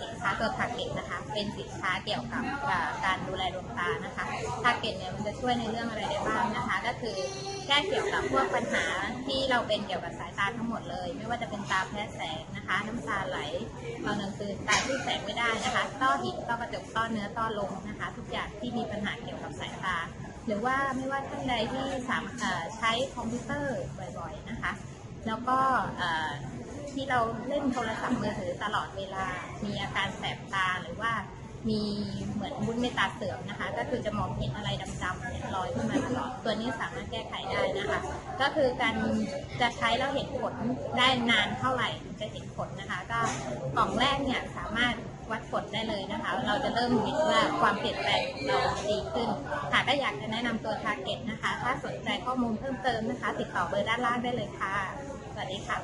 สินค้าตัวทาเก็ตนะคะ เป็นสินค้าเกี่ยวกับการดูแลดวงตานะคะทาเก็ตเนี่ยมันจะช่วยในเรื่องอะไรได้บ้างนะคะ ก็คือแก้เกี่ยวกับพวกปัญหาที่เราเป็นเกี่ยวกับสายตาทั้งหมดเลย ไม่ว่าจะเป็นตาแพ้แสงนะคะ น้ำตาไหลตอนกลางคืนตาที่แสงไม่ได้นะคะ ต้อหินต้อกระจกต้อเนื้อต้อลมนะคะ ทุกอย่างที่มีปัญหาเกี่ยวกับสายตา หรือว่าไม่ว่าท่านใดที่สามใช้คอมพิวเตอร์บ่อยๆนะคะ แล้วก็ ที่เราเล่นโทรศัพท์มือถือตลอดเวลา มีอาการแสบตาหรือว่ามีเหมือนวุ้นเมตาเสื่อมนะคะ ก็คือจะมองเห็นอะไรดำๆเนี่ยลอยขึ้นมาตลอด ตัวนี้สามารถแก้ไขได้นะคะ ก็คือการจะใช้แล้วเห็นผลได้นานเท่าไหร่จะเห็นผลนะคะ ก็กล่องแรกเนี่ยสามารถวัดผลได้เลยนะคะ เราจะเริ่มเห็นว่าความเปลี่ยนแปลงเราดีขึ้นค่ะก็อยากจะแนะนำตัว Target นะคะ ถ้าสนใจข้อมูลเพิ่มเติมนะคะ ติดต่อเบอร์ด้านล่างได้เลยค่ะ สวัสดีค่ะ